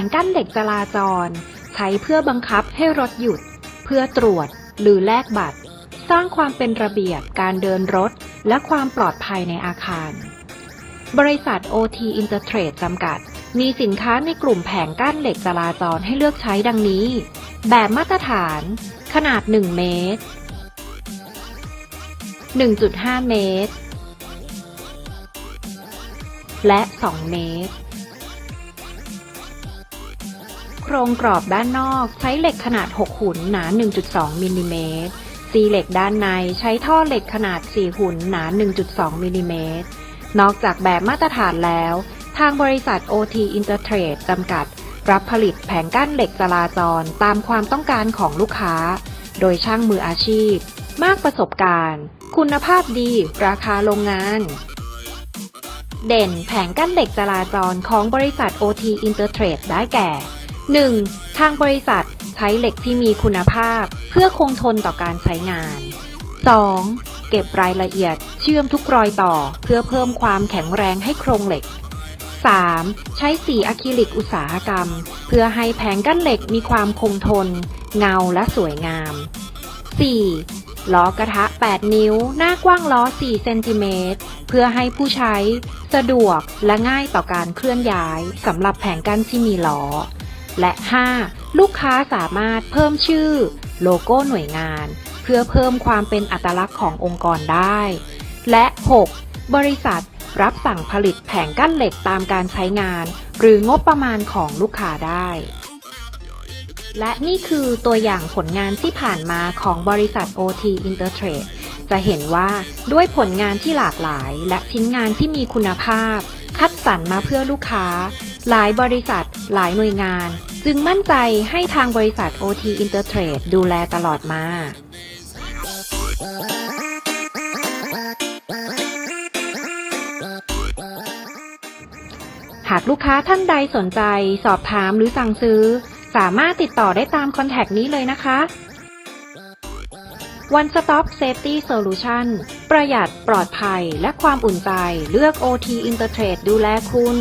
งกั้นเหล็กจราจร ใช้เพื่อบังคับให้รถหยุด เพื่อตรวจ หรือแลกบัตร สร้างความเป็นระเบียบการเดินรถ และความปลอดภัยในอาคาร บริษัท OT Intertrade จำกัด มีสินค้าในกลุ่มแผงกั้นเหล็กจราจรให้เลือกใช้ดังนี้ แบบมาตรฐาน ขนาด 1 เมตร 1.5 เมตร และ 2 เมตร โครงกรอบด้านนอกใช้เหล็กขนาด 6 หุ่นหนา 1.2มิลลิเมตรซีเหล็กด้านในใช้ท่อเหล็กขนาด 4 หุ่นหนา 1.2มิลลิเมตรนอกจากแบบมาตรฐานแล้ว ทางบริษัท OT Intertrade จำกัด รับผลิตแผงกั้นเหล็กจราจรตามความต้องการของลูกค้า โดยช่างมืออาชีพ มากประสบการณ์ คุณภาพดี ราคาโรงงาน เด่นแผงกั้นเหล็กจราจรของบริษัท OT Intertrade ได้แก่ 1. ทางบริษัทใช้เหล็กที่มีคุณภาพ เพื่อคงทนต่อการใช้งาน 2. เก็บรายละเอียดเชื่อมทุกรอยต่อเพื่อเพิ่มความแข็งแรงให้โครงเหล็ก 3. ใช้สีอะคริลิกอุตสาหกรรม เพื่อให้แผงกั้นเหล็กมีความคงทน เงาและสวยงาม 4. ล้อกระทะ 8 นิ้ว หน้ากว้างล้อ 4 เซนติเมตร เพื่อให้ผู้ใช้ สะดวกและง่ายต่อการเคลื่อนย้ายสำหรับแผงกั้นที่มีล้อ และ 5. ลูกค้าสามารถเพิ่มชื่อ โลโก้หน่วยงาน เพื่อเพิ่มความเป็นอัตลักษณ์ขององค์กรได้ และ 6. บริษัทรับสั่งผลิตแผงกั้นเหล็กตามการใช้งาน หรืองบประมาณของลูกค้าได้ และนี่คือตัวอย่างผลงานที่ผ่านมาของบริษัท OT Intertrade จะเห็นว่าด้วยผลงานที่หลากหลายและชิ้นงานที่มีคุณภาพ คัดสรรมาเพื่อลูกค้า หลายบริษัท หลายหน่วยงาน จึงมั่นใจให้ทางบริษัท OT Intertrade ดูแลตลอดมาหากลูกค้าท่านใดสนใจ สอบถามหรือสั่งซื้อ สามารถติดต่อได้ตามคอนแทคนี้เลยนะคะ One Stop Safety Solution ประหยัดปลอดภัยและความอุ่นใจ เลือก OT Intertrade ดูแลคุณ